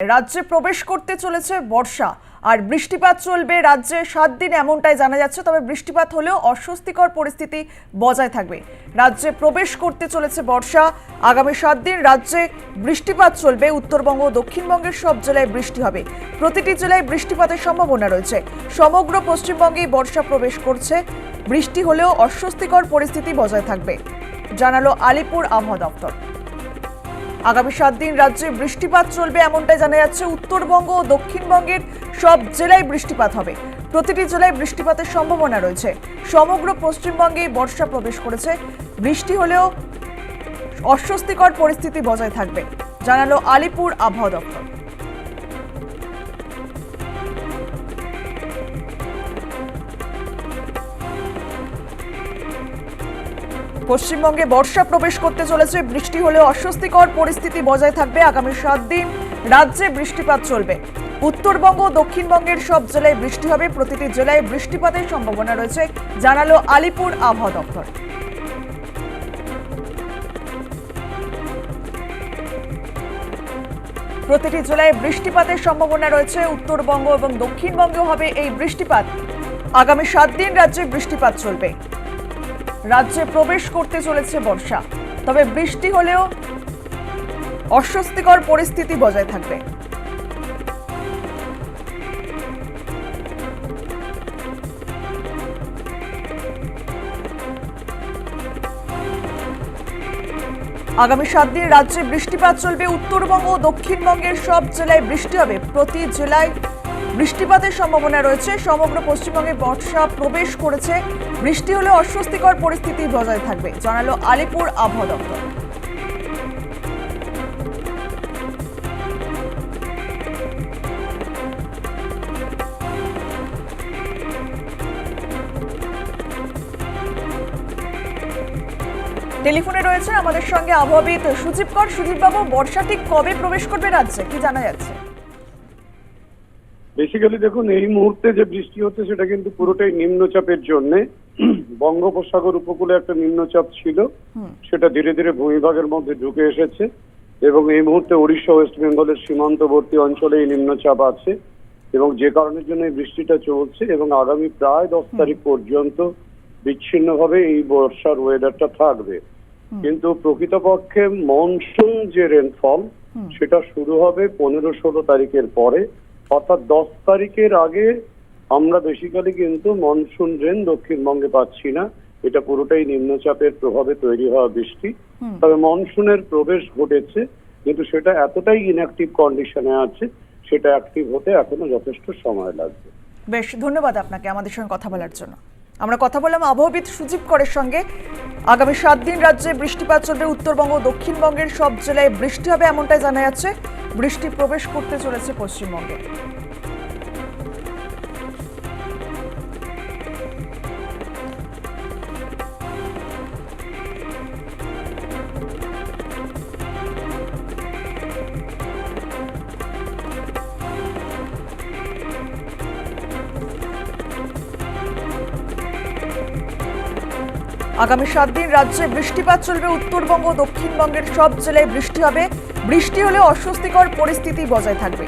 রাজ্যে প্রবেশ করতে চলেছে বর্ষা, আর বৃষ্টিপাত চলবে রাজ্যে সাত দিন এমনটাই জানা যাচ্ছে, তবে বৃষ্টিপাত হলেও অস্বস্তিকর পরিস্থিতি বজায় থাকবে। রাজ্যে প্রবেশ করতে চলেছে বর্ষা, আগামী সাত দিন রাজ্যে বৃষ্টিপাত চলবে, উত্তরবঙ্গ দক্ষিণবঙ্গের সব জেলায় বৃষ্টি হবে। প্রতিটি জেলায় বৃষ্টিপাতের সম্ভাবনা রয়েছে। সমগ্র পশ্চিমবঙ্গেই বর্ষা প্রবেশ করছে। বৃষ্টি হলেও অস্বস্তিকর পরিস্থিতি বজায় থাকবে, জানালো আলিপুর আবহাওয়া দপ্তর। আগামী সাত দিন রাজ্যে বৃষ্টিপাত চলবে এমনটাই জানা যাচ্ছে উত্তরবঙ্গ ও দক্ষিণবঙ্গের সব জেলায় বৃষ্টিপাত হবে। প্রতিটি জেলায় বৃষ্টিপাতের সম্ভাবনা রয়েছে। সমগ্র পশ্চিমবঙ্গে বর্ষা প্রবেশ করেছে। বৃষ্টি হলেও অস্বস্তিকর পরিস্থিতি বজায় থাকবে, জানালো আলিপুর আবহাওয়া দপ্তর। পশ্চিমবঙ্গে বর্ষা প্রবেশ করতে চলেছে। বৃষ্টি হলেও অস্বস্তিকর পরিস্থিতি বজায় থাকবে আগামী সাত দিন। রাজ্যে বৃষ্টিপাত চলবে। উত্তরবঙ্গ দক্ষিণবঙ্গের সব জেলায় বৃষ্টি হবে। প্রতিটি জেলায় বৃষ্টিপাতের সম্ভাবনা রয়েছে, জানালো আলিপুর আবহাওয়া দপ্তর। প্রতিটি জেলায় বৃষ্টিপাতের সম্ভাবনা রয়েছে। উত্তরবঙ্গ এবং দক্ষিণবঙ্গেও হবে এই বৃষ্টিপাত। আগামী সাত দিন রাজ্যে বৃষ্টিপাত চলবে। রাজ্যে প্রবেশ করতে চলেছে বর্ষা। তবে বৃষ্টি হলেও অস্বস্তিকর পরিস্থিতি বজায় থাকবে। আগামী সাত দিন রাজ্যে বৃষ্টিপাত চলবে উত্তরবঙ্গ ও দক্ষিণবঙ্গের সব জেলায় বৃষ্টি হবে। প্রতি জেলায় বৃষ্টিপাতের সম্ভাবনা রয়েছে। সমগ্র পশ্চিমবঙ্গে বর্ষা প্রবেশ করেছে। বৃষ্টি হলে অস্বস্তিকর পরিস্থিতি বজায় থাকবে, জানালো আলিপুর আবহাওয়া দপ্তর। টেলিফোনে রয়েছে আমাদের সঙ্গে আবহাওয়াবিদ সুজিব কর সুজিব বাবু বর্ষা ঠিক কবে প্রবেশ করবে রাজ্যে? কি জানা যাচ্ছে? বেসিক্যালি দেখুন এই মুহূর্তে যে বৃষ্টি হচ্ছে সেটা কিন্তু পুরোটাই নিম্নচাপের জন্য। বঙ্গোপসাগর উপকূলে একটা নিম্নচাপ ছিল। সেটা ধীরে ধীরে ভূমিভাগের মধ্যে ঢুকে এসেছে এবং এই মুহূর্তে উড়িষ্যা ওয়েস্ট বেঙ্গলের সীমান্তবর্তী অঞ্চলে এই নিম্নচাপ আছে এবং যে কারণের জন্য এই বৃষ্টিটা চলছে এবং আগামী প্রায় দশ তারিখ পর্যন্ত বিচ্ছিন্নভাবে এই বর্ষার ওয়েদারটা থাকবে। কিন্তু প্রকৃতপক্ষে মনসুন যে রেনফল সেটা শুরু হবে পনেরো ষোলো তারিখের পরে। অর্থাৎ দশ তারিখের আগে আমরা বেসিক্যালি কিন্তু মনসুন রেন দক্ষিণবঙ্গে পাচ্ছি না। এটা পুরোটাই নিম্নচাপের প্রভাবে তৈরি হওয়া বৃষ্টি। তবে মনসুনের প্রবেশ ঘটেছে কিন্তু সেটা এতটাই ইনঅ্যাক্টিভ কন্ডিশনে আছে সেটা অ্যাক্টিভ হতে এখনও যথেষ্ট সময় লাগবে। বেশ ধন্যবাদ আপনাকে আমাদের সঙ্গে কথা বলার জন্য। আমরা কথা বললাম আবহাওয়াবিদ সুজিব করের সঙ্গে। আগামী সাত দিন রাজ্যে বৃষ্টিপাত চলবে উত্তরবঙ্গ দক্ষিণবঙ্গের সব জেলায়। বৃষ্টি হবে এমনটাই জানা যাচ্ছে। বৃষ্টি প্রবেশ করতে চলেছে পশ্চিমবঙ্গে। আগামী সাত দিন রাজ্যে বৃষ্টিপাত চলবে উত্তরবঙ্গ দক্ষিণবঙ্গের সব জেলায় বৃষ্টি হবে। বৃষ্টি হলে অস্বস্তিকর পরিস্থিতি বজায় থাকবে।